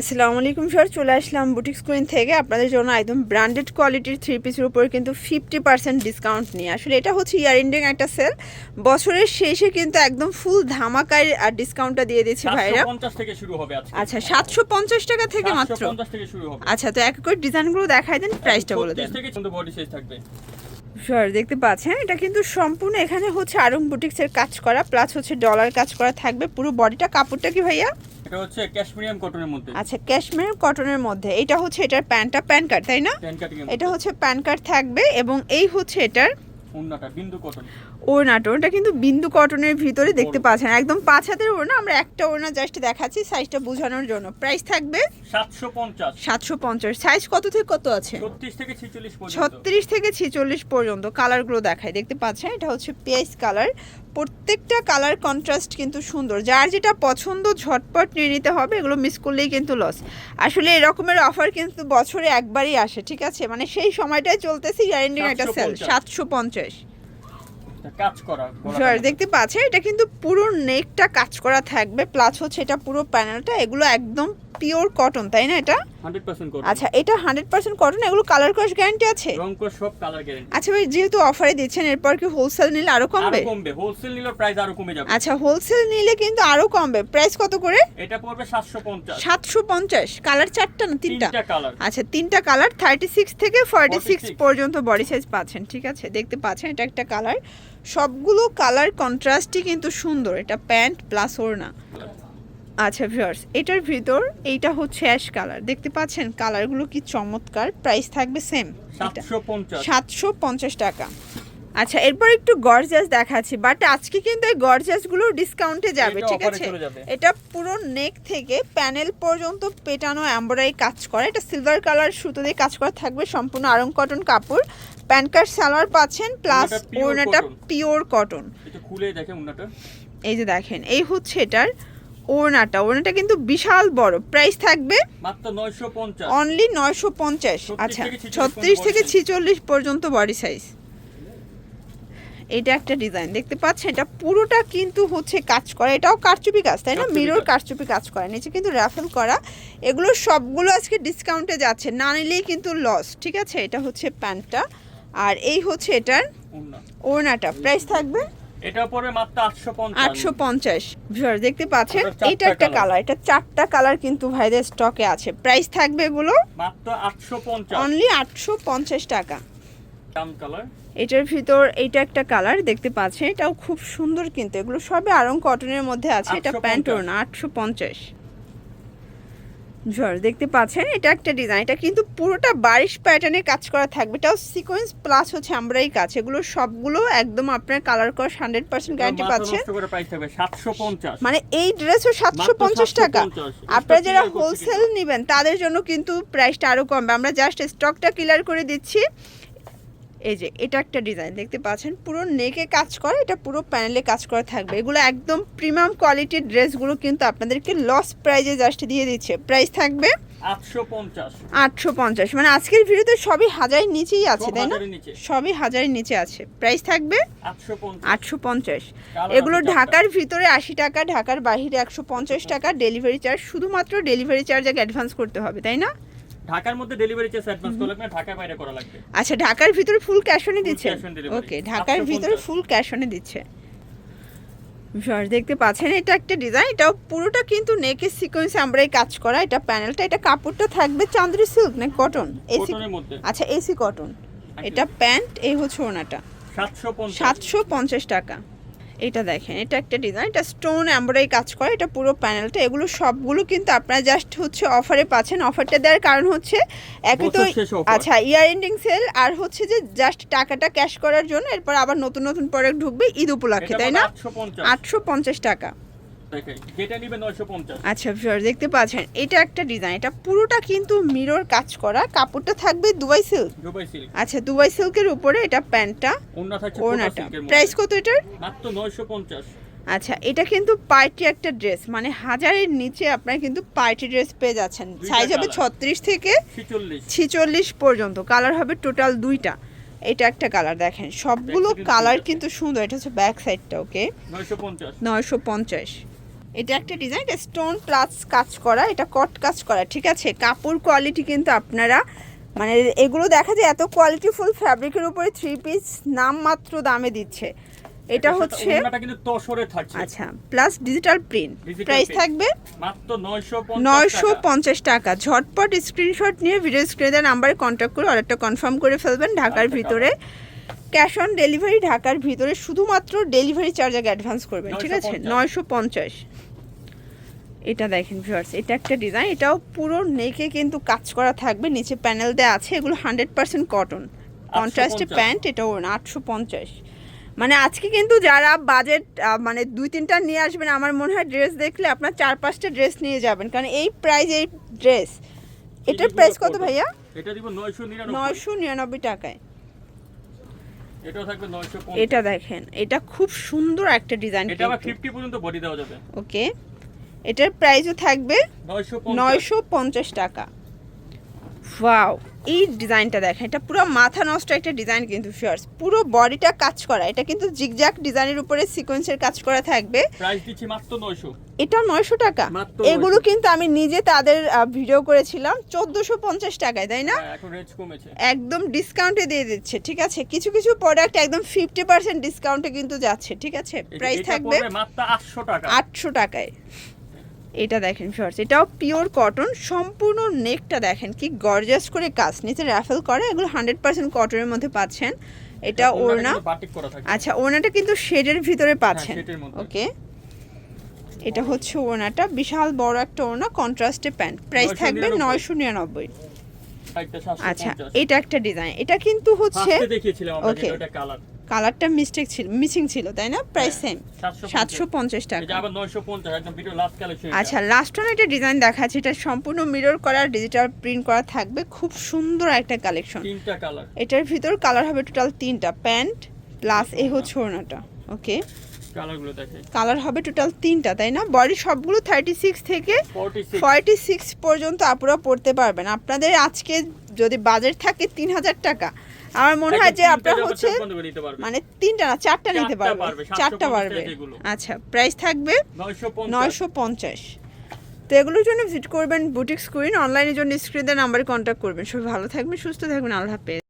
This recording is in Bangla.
আসসালামু আলাইকুম স্যার চলে আসলাম বুটিক স্কুইন থেকে। আপনাদের জন্য একদম ব্র্যান্ডেড কোয়ালিটির থ্রি পিসের উপর কিন্তু ফিফটি পার্সেন্ট ডিসকাউন্ট নিয়ে। আসলে এটা হচ্ছে ইয়ার ইন্ডিং একটা সেল বছরের শেষে কিন্তু একদম ফুল ধামাকায় আর ডিসকাউন্টটা দিয়ে দিচ্ছি ভাইরা। 750 থেকে শুরু হবে আজকে। আচ্ছা সাতশো পঞ্চাশ টাকা থেকে মাত্র? 750 থেকে শুরু হবে। আচ্ছা তো এক করে ডিজাইনগুলো দেখাই দেন প্রাইসটা বলে দেন। 36 থেকে কিন্তু বডি সাইজ থাকবে। স্যার দেখতে পাচ্ছেন এটা কিন্তু সম্পূর্ণ এখানে হচ্ছে আরং বুটিক্সের কাজ করা প্লাস হচ্ছে ডলার কাজ করা থাকবে। পুরো বডিটা কাপড়টা কি ভাইয়া? এটা হচ্ছে ক্যাশমিরিয়াম কটনের মধ্যে। আচ্ছা ক্যাশমের কটনের মধ্যে। এটা হচ্ছে এটার প্যান্টটা প্যান কার্ড তাই না? এটা হচ্ছে প্যান কার্ড থাকবে এবং এই হচ্ছে এটার ওড়নাটা বিন্দু কটন। ওড়নাটা। ওটা কিন্তু বিন্দু কটনের ভিতরে দেখতে পাচ্ছেন। একদম পাঁচ হাতের ওড়না। আমরা একটা ওড়না জাস্ট দেখাচ্ছি সাইজটা বোঝানোর জন্য। প্রাইস থাকবে 750 সাতশো পঞ্চাশ। সাইজ কত থেকে কত আছে? 36 থেকে 46 পর্যন্ত। ছত্রিশ থেকে ছিচল্লিশ পর্যন্ত কালারগুলো দেখায় দেখতে পাচ্ছেন এটা হচ্ছে পেঁয়াজ কালার প্রত্যেকটা কালার কন্ট্রাস্ট কিন্তু সুন্দর। যার যেটা পছন্দ ঝটপট নিয়ে নিতে হবে এগুলো মিস করলেই কিন্তু লস আসলে এরকমের অফার কিন্তু বছরে একবারই আসে ঠিক আছে? মানে সেই সময়টাই চলতেছে ইয়ারেন্ডিং একটা সেল 750 সাতশো পঞ্চাশ। কাজ করা দেখতে পাচ্ছেন এটা কিন্তু পুরো নেকটা কাজ করা থাকবে প্লাস হচ্ছে এটা পুরো প্যানেলটা এগুলো একদম পিওর কটন তাই না এটা? 100% কটন আচ্ছা এটা হান্ড্রেড পার্সেন্ট কটন এগুলো কালার ক্রস গ্যারান্টি আছে? রং কো সব কালার গ্যারান্টি আচ্ছা ভাই যেহেতু অফারে দিচ্ছেন এরপর কি হোলসেল নিলে আরও কমবে? কমবে। হোলসেল নিলে প্রাইস আরও কমে যাবে। আচ্ছা হোলসেল নিলে কিন্তু আরও কমবে। প্রাইস কত করে? এটা পড়বে 750 সাতশো পঞ্চাশ। কালার চারটা না তিনটা? তিনটা কালার আচ্ছা তিনটা কালার থার্টি সিক্স থেকে ফর্টি সিক্স 46 পর্যন্ত বডি সাইজ পাচ্ছেন ঠিক আছে? দেখতে পাচ্ছেন এটা একটা কালার সবগুলো কালার কন্ট্রাস্টই কিন্তু সুন্দর। এটা প্যান্ট প্লাস ওড়না। আচ্ছা ভিউয়ার্স এটার ভিতর এইটা হচ্ছে অ্যাশ কালার। দেখতে পাচ্ছেন কালারগুলো কি চমৎকার প্রাইস থাকবে সেম সাতশো পঞ্চাশ। টাকা। আচ্ছা এরপর একটু গর্জাস দেখাচ্ছি বাট আজকে কিন্তু এই গর্জাসগুলো ডিসকাউন্টে যাবে ঠিক আছে? এটা পুরো নেক থেকে প্যানেল পর্যন্ত পেটানো এমব্রয়ডারি কাজ করা এটা সিলভার কালার সুতো দিয়ে কাজ করা থাকবে সম্পূর্ণ আরং কটন কাপড়। প্যান কার্ড সালোয়ার পাচ্ছেন প্লাস ওড়নাটা পিওর কটন এই যে দেখেন এই হচ্ছে এটার ওড়নাটা ওড়নাটা কিন্তু বিশাল বড়। প্রাইস থাকবে মাত্র 950 অনলি নয়শো পঞ্চাশ। 36 আচ্ছা থেকে 46 ছত্রিশ থেকে ছিচল্লিশ পর্যন্ত বডি সাইজ এটা একটা ডিজাইন দেখতে পাচ্ছেন? এটা পুরোটা কিন্তু হচ্ছে কাজ করা। এটাও কারচুপি কাজ তাই না? মিরর কারচুপি কাজ করা। নিচে কিন্তু রাফেল করা। এগুলো সবগুলো আজকে ডিসকাউন্টে যাচ্ছে। না নিলেই কিন্তু লস ঠিক আছে? এটা হচ্ছে প্যান্টটা। আর এই হচ্ছে এটার ওড়নাটা। প্রাইস থাকবে এটা পড়বে মাত্র 850 আটশো পঞ্চাশ। ভিউয়ার দেখতে পাচ্ছেন? এটা একটা কালার এটা চারটা কালার কিন্তু ভাইদের স্টকে আছে। প্রাইস থাকবে এগুলো মাত্র 850 অনলি আটশো পঞ্চাশ টাকা। কাম কালার এটার ভিতর এইটা একটা কালার দেখতে পাচ্ছেন? এটাও খুব সুন্দর কিন্তু। এগুলো সবে আরং কটনের মধ্যে আছে। এটা 850 প্যান্ট না আটশো পঞ্চাশ। ঝড় দেখতে পাচ্ছেন? এটা একটা ডিজাইন এটা কিন্তু পুরোটা বারিশ প্যাটার্নে কাজ করা থাকবে। এটাও সিকোয়েন্স প্লাস হচ্ছে আমরাই কাজ। এগুলো সবগুলো একদম আপনার কালার কস হান্ড্রেড পার্সেন্ট গ্যারান্টি পাচ্ছে। পাচ্ছেন নষ্ট করে প্রাইস থাকবে 750 মানে এই ড্রেসও সাতশো পঞ্চাশ টাকা। আপনারা যারা হোলসেল নেবেন তাদের জন্য কিন্তু প্রাইসটা আরও কমবে। আমরা জাস্ট স্টকটা ক্লিয়ার করে দিচ্ছি। এই যে এটা একটা ডিজাইন দেখতে পাচ্ছেন? পুরো নেকে কাজ করে এটা পুরো প্যানেলে কাজ করা থাকবে। এগুলো একদম প্রিমিয়াম কোয়ালিটির ড্রেসগুলো কিন্তু আপনাদেরকে লস প্রাইজে জাস্ট দিয়ে দিচ্ছে। প্রাইস থাকবে 850 আটশো পঞ্চাশ। মানে আজকের ভিডিওতে সবই হাজারের নিচেই আছে তাই না? সবই হাজারের নিচে আছে। প্রাইস থাকবে আটশো পঞ্চাশ। এগুলো ঢাকার ভিতরে আশি টাকা ঢাকার বাইরে একশো পঞ্চাশ টাকা। ডেলিভারি চার্জ শুধুমাত্র ডেলিভারি চার্জ আগে অ্যাডভান্স করতে হবে তাই না? ঢাকার মধ্যে ডেলিভারি চার্জ অ্যাডভান্স করা লাগবে ঢাকার বাইরে করা লাগবে। আচ্ছা ঢাকার ভিতরে ফুল ক্যাশ অনে দিচ্ছে। ওকে ঢাকার 850 ভিতরে ফুল ক্যাশ অনে দিচ্ছে। ভিউয়ার্স দেখতে পাচ্ছেন এটা একটা ডিজাইন এটাও পুরোটা কিন্তু নেকের সিকোয়েন্স আমরাই কাজ করা। এটা প্যানেলটা এটা কাপড়টা থাকবে চান্দ্রি সিল্ক না কটন এসি আচ্ছা এসি কটন এটা প্যান্ট এই হচ্ছে ওনাটা। 750 সাতশো পঞ্চাশ টাকা। এটা দেখেন এটা একটা ডিজাইন এটা স্টোন অ্যাম্বরাই কাজ করে এটা পুরো প্যানেলটা এগুলো সবগুলো কিন্তু আপনারা জাস্ট হচ্ছে অফারে পাচ্ছেন। অফারটা দেওয়ার কারণ হচ্ছে একে তো। আচ্ছা ইয়ার এন্ডিং সেল আর হচ্ছে যে জাস্ট টাকাটা ক্যাশ করার জন্য এরপর আবার নতুন নতুন প্রোডাক্ট ঢুকবে ঈদ উপলক্ষে তাই না? আটশো পঞ্চাশ টাকা। দেখাই যেটা নিবে 950 আচ্ছা ভিউয়ার দেখতে পাচ্ছেন এটা একটা ডিজাইন এটা পুরোটা কিন্তু মিরর কাজ করা কাপড়টা থাকবে দুবাই সিল্ক দুবাই সিল্ক আচ্ছা দুবাই সিল্কের উপরে এটা প্যান্টটা থাকছে ওড়নাটা। প্রাইস কত এটার? মাত্র 950 আচ্ছা এটা কিন্তু পার্টি একটা ড্রেস মানে হাজারের নিচে আপনারা কিন্তু পার্টি ড্রেস পেয়ে যাচ্ছেন। সাইজ হবে ছত্রিশ থেকে 46 ছিচল্লিশ পর্যন্ত কালার হবে টোটাল দুইটা। এটা একটা কালার দেখেন সবগুলো কালার কিন্তু সুন্দর এটা হচ্ছে ব্যাক সাইডটা ওকে নয়শো পঞ্চাশ। এটা একটা ডিজাইন এটা স্টোন প্লাস কাজ করা এটা কট কাজ করা ঠিক আছে? কাপড় কোয়ালিটি কিন্তু আপনারা মানে এগুলো দেখা যায় এত কোয়ালিটিফুল ফ্যাব্রিকের উপরে থ্রি পিস নামমাত্র দামে দিচ্ছে। এটা হচ্ছে আচ্ছা প্লাস ডিজিটাল প্রিন্ট প্রাইস থাকবে মাত্র 950 নয়শো টাকা। পঞ্চাশ টাকা। ঝটপট স্ক্রিনশট নিয়ে ভিডিও স্ক্রিনে নাম্বারে কন্ট্যাক্ট করে অর্ডারটা কনফার্ম করে ফেলবেন। ঢাকার আচ্ছা, ভিতরে। ক্যাশ অন ডেলিভারি ঢাকার ভিতরে শুধুমাত্র ডেলিভারি চার্জ আগে অ্যাডভান্স করবেন ঠিক আছে? নয়শো পঞ্চাশ। এটা দেখেন ভিউয়ার্স এটা একটা ডিজাইন এটাও পুরো নেকে কিন্তু কাজ করা থাকবে নিচে প্যানেল দেওয়া আছে এগুলো হান্ড্রেড পার্সেন্ট কটন কন্ট্রাস্টে 850 প্যান্ট এটাও আটশো পঞ্চাশ। মানে আজকে কিন্তু যারা বাজেট মানে দুই তিনটা নিয়ে আসবেন আমার মনে হয় ড্রেস দেখলে আপনার চার পাঁচটা ড্রেস নিয়ে যাবেন কারণ এই প্রাইস এই ড্রেস এটার প্রাইস কত ভাইয়া? এটা দিব নয়শো নিরানব্বই টাকায়। এটাও থাকবে 950 এটা দেখেন এটা খুব সুন্দর একটা ডিজাইন এটা আবার 50 পর্যন্ত বডি দেওয়া যাবে। ওকে এটার প্রাইসও থাকবে 950 নয়শো পঞ্চাশ টাকা। ওয়াও এই ডিজাইনটা দেখেন এটা পুরো মাথা নষ্ট একটা ডিজাইন কিন্তু ফিয়ার্স পুরো বডিটা কাজ করা এটা কিন্তু জিগজ্যাক ডিজাইনের উপরে সিকোয়েন্সের কাজ করা থাকবে। প্রাইস দিচ্ছি মাত্র 900 এটা নয়শো টাকা। এগুলো কিন্তু আমি নিজে তাদের ভিডিও করেছিলাম চোদ্দোশো পঞ্চাশ টাকায় তাই না? হ্যাঁ, এখন রেঞ্জ কমেছে। একদম ডিসকাউন্টে দিয়ে দিচ্ছে ঠিক আছে? কিছু কিছু প্রোডাক্ট একদম ফিফটি পার্সেন্ট ডিসকাউন্টে কিন্তু যাচ্ছে ঠিক আছে? প্রাইস থাকবে মাত্র 800 টাকা। আটশো টাকায়। এটা দেখেন শর্টস এটাও পিওর কটন সম্পূর্ণ নেকটা দেখেন কি গর্জাস করে কাজ। নিচে র্যাফেল করে এগুলো হান্ড্রেড পার্সেন্ট কটনের মধ্যে পাচ্ছেন। এটা ওড়না। আচ্ছা ওড়নাটা কিন্তু শেডের ভিতরে পাচ্ছেন। ওকে। এটা হচ্ছে ওড়নাটা বিশাল বড় একটা ওড়না কন্ট্রাস্টে প্যান্ট প্রাইস 999 থাকবে নয়শো নিরানব্বই। আচ্ছা এটা একটা ডিজাইন এটা কিন্তু হচ্ছে ফার্স্টে কালারটা মিস্টেক ছিল মিসিং ছিল তাই না? প্রাইস সেম 750 সাতশো পঞ্চাশ। এটা টাকা। আবার 950 একদম ভিডিও লাস্ট কালেকশন আচ্ছা লাস্ট ওয়ান একটা ডিজাইন দেখাচ্ছি এটা সম্পূর্ণ মিরর করা ডিজিটাল প্রিন্ট করা থাকবে। খুব সুন্দর একটা কালেকশন তিনটা কালার এটার ভিতর কালার হবে টোটাল তিনটা প্যান্ট প্লাস এই হচ্ছে ওড়নাটা ওকে কালার হবে টোটাল তিনটা তাই না? বডি সবগুলো থার্টি সিক্স থেকে 46 ফর্টি সিক্স পর্যন্ত আপুরা পড়তে পারবেন। আপনাদের আজকে যদি বাজেট থাকে তিন হাজার টাকা আমার মনে হয় যে আপনার হচ্ছে। মানে তিনটা না চারটা নিতে পারবে চারটা পারবে। আচ্ছা প্রাইস থাকবে 950 নয়শো পঞ্চাশ। তো এগুলোর জন্য ভিজিট করবেন বুটিক স্ক্রিন অনলাইনের জন্য স্ক্রিনের নাম্বারে কন্ট্যাক্ট করবেন। সবাই ভালো থাকবেন সুস্থ থাকবেন আল্লাহ হাফেজ।